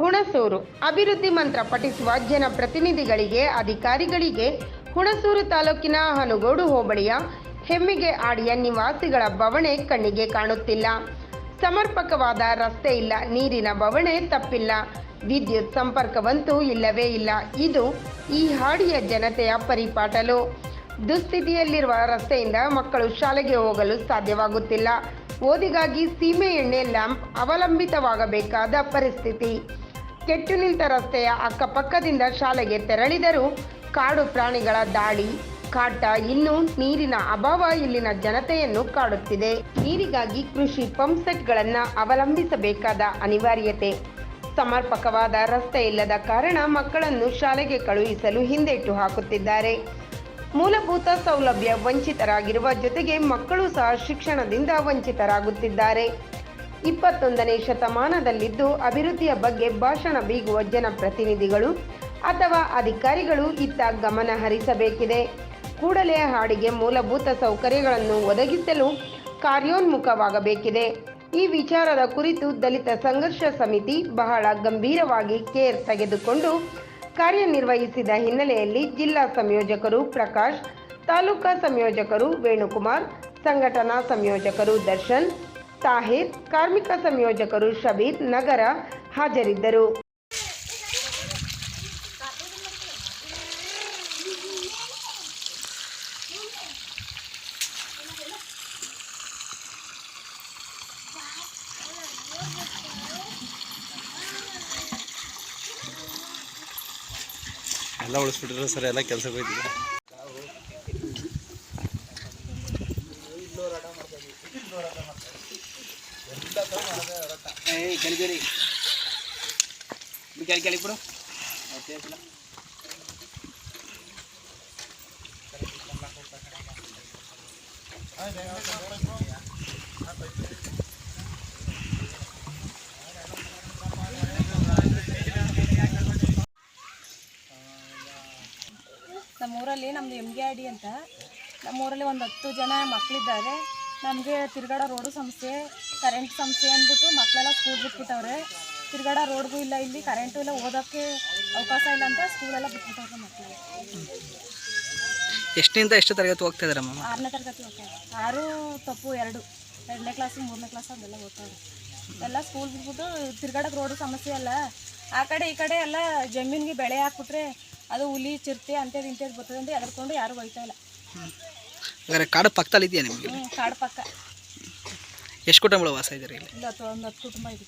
ಹುಣಸೂರು. ಅಭಿವೃದ್ಧಿ ಮಂತ್ರ ಪಠಿಸುವ ಜನಪ್ರತಿನಿಧಿಗಳಿಗೆ, ಅಧಿಕಾರಿಗಳಿಗೆ ಹುಣಸೂರು ತಾಲೂಕಿನ ಹನುಗೋಡು ಹೋಬಳಿಯ ಹೆಮ್ಮಿಗೆ ಆಡಿಯ ನಿವಾಸಿಗಳ ಬವಣೆ ಕಣ್ಣಿಗೆ ಕಾಣುತ್ತಿಲ್ಲ. ಸಮರ್ಪಕವಾದ ರಸ್ತೆ ಇಲ್ಲ, ನೀರಿನ ಬವಣೆ ತಪ್ಪಿಲ್ಲ. ವಿದ್ಯುತ್ ಸಂಪರ್ಕವಂತೂ ಇಲ್ಲವೇ ಇಲ್ಲ. ಇದು ಈ ಹಾಡಿಯ ಜನತೆಯ ಪರಿಪಾಟಲು ದುಸ್ಥಿತಿಯಲ್ಲಿರುವ ರಸ್ತೆಯಿಂದ ಮಕ್ಕಳು ಶಾಲೆಗೆ ಹೋಗಲು ಸಾಧ್ಯವಾಗುತ್ತಿಲ್ಲ. ಓದಿಗಾಗಿ ಸೀಮೆ ಎಣ್ಣೆ ಲ್ಯಾಂಪ್ ಅವಲಂಬಿತವಾಗಬೇಕಾದ ಪರಿಸ್ಥಿತಿ. ಕೆಟ್ಟು ನಿಂತ ರಸ್ತೆಯ ಅಕ್ಕಪಕ್ಕದಿಂದ ಶಾಲೆಗೆ ತೆರಳಿದರೂ ಕಾಡು ಪ್ರಾಣಿಗಳ ದಾಳಿ, ಕಾಟ ಇನ್ನು ನೀರಿನ ಅಭಾವ ಇಲ್ಲಿನ ಜನತೆಯನ್ನು ಕಾಡುತ್ತಿದೆ. ನೀರಿಗಾಗಿ ಕೃಷಿ ಪಂಪ್ ಸೆಟ್ಗಳನ್ನು ಅವಲಂಬಿಸಬೇಕಾದ ಅನಿವಾರ್ಯತೆ. ಸಮರ್ಪಕವಾದ ರಸ್ತೆ ಇಲ್ಲದ ಕಾರಣ ಮಕ್ಕಳನ್ನು ಶಾಲೆಗೆ ಕಳುಹಿಸಲು ಹಿಂದೇಟು ಹಾಕುತ್ತಿದ್ದಾರೆ. ಮೂಲಭೂತ ಸೌಲಭ್ಯ ವಂಚಿತರಾಗಿರುವ ಜೊತೆಗೆ ಮಕ್ಕಳು ಸಹ ಶಿಕ್ಷಣದಿಂದ ವಂಚಿತರಾಗುತ್ತಿದ್ದಾರೆ. ಇಪ್ಪತ್ತೊಂದನೇ ಶತಮಾನದಲ್ಲಿದ್ದು ಅಭಿವೃದ್ಧಿಯ ಬಗ್ಗೆ ಭಾಷಣ ಬೀಗುವ ಜನಪ್ರತಿನಿಧಿಗಳು ಅಥವಾ ಅಧಿಕಾರಿಗಳು ಇತ್ತ ಗಮನ ಹರಿಸಬೇಕಿದೆ. ಕೂಡಲೇ ಹಾಡಿಗೆ ಮೂಲಭೂತ ಸೌಕರ್ಯಗಳನ್ನು ಒದಗಿಸಲು ಕಾರ್ಯೋನ್ಮುಖವಾಗಬೇಕಿದೆ. ಈ ವಿಚಾರದ ಕುರಿತು ದಲಿತ ಸಂಘರ್ಷ ಸಮಿತಿ ಬಹಳ ಗಂಭೀರವಾಗಿ ಕೇರ್ ತೆಗೆದುಕೊಂಡು ಕಾರ್ಯನಿರ್ವಹಿಸಿದ ಹಿನ್ನೆಲೆಯಲ್ಲಿ ಜಿಲ್ಲಾ ಸಂಯೋಜಕರು ಪ್ರಕಾಶ್, ತಾಲೂಕಾ ಸಂಯೋಜಕರು ವೇಣುಕುಮಾರ್, ಸಂಘಟನಾ ಸಂಯೋಜಕರು ದರ್ಶನ್ ತಾಹಿದ್ ಕಾರ್ಮಿಕ ಸಂಯೋಜಕರು ಶಬೀದ್ ನಗರ ಹಾಜರಿದ್ದರು ಎಲ್ಲ ಉಳಿಸ್ಬಿಟ್ರೆ ಸರ್ ಎಲ್ಲ ಕೆಲಸಕ್ಕೆ ಹೋಯ್ತಿದ್ದೆ ಮಾಡ್ತಾ ಇದ್ದೀವಿ కలికి ఇప్పుడు ನಮ್ಮೂರಲ್ಲಿ ನಮ್ಮದು ಎಮ್ ಗೆ ಡಿ ಅಂತ ನಮ್ಮೂರಲ್ಲಿ ಒಂದು ಹತ್ತು ಜನ ಮಕ್ಕಳಿದ್ದಾರೆ ನಮಗೆ ತಿರ್ಗಾಡೋ ರೋಡು ಸಮಸ್ಯೆ ಕರೆಂಟ್ ಸಮಸ್ಯೆ ಅಂದ್ಬಿಟ್ಟು ಮಕ್ಕಳೆಲ್ಲ ಸ್ಕೂಲ್ ಬಿಟ್ಬಿಟ್ಟವ್ರೆ. ತಿರ್ಗಾಡೋ ರೋಡ್ಗೂ ಇಲ್ಲ ಇಲ್ಲಿ ಕರೆಂಟು ಇಲ್ಲ ಓದೋಕ್ಕೆ ಅವಕಾಶ ಇಲ್ಲ ಅಂತ ಸ್ಕೂಲೆಲ್ಲ ಬಿಟ್ಬಿಟ್ಟವ್ರೆ ಮಕ್ಕಳು ಎಷ್ಟರಿಂದ ಎಷ್ಟು ತರಗತಿ ಹೋಗ್ತಾ ಇದ್ದಾರೆ ಮ್ಯಾಮ್ ಆರನೇ ತರಗತಿ ಹೋಗ್ತಾರೆ ಆರು ತಪ್ಪು ಎರಡು. ಎರಡನೇ ಕ್ಲಾಸು ಮೂರನೇ ಕ್ಲಾಸ್ ಅದೆಲ್ಲ ಓದ್ತಾವ್ರೆ ಎಲ್ಲ ಸ್ಕೂಲ್ ಬಿಟ್ಬಿಟ್ಟು ತಿರ್ಗಾಡಕ್ಕೆ ರೋಡು ಸಮಸ್ಯೆ ಅಲ್ಲ. ಆ ಕಡೆ ಈ ಕಡೆ ಎಲ್ಲ ಜಮೀನಿಗೆ ಬೆಳೆ ಹಾಕ್ಬಿಟ್ರೆ ಅದು ಹುಲಿ ಚಿರತೆ ಅಂಥದ್ದು ಇಂಥದ್ದು ಬರ್ತದೆ ಅಂತ ಎದ್ಕೊಂಡು ಯಾರು ಹೋಯ್ತಾ ಇಲ್ಲ. ಹಾಗಾದ್ರೆ ಕಾಡು ಪಕ್ಕದಲ್ಲಿ ಇದೆಯಾ ನಿಮಗೆ ಕಾಡು ಪಕ್ಕ. ಎಷ್ಟು ಕುಟುಂಬಗಳು ವಾಸ ಇದ್ದಾರೆ ಇಲ್ಲಿ? ಇಲ್ಲ ಒಂದು ಹತ್ತು ಕುಟುಂಬ ಇದೆ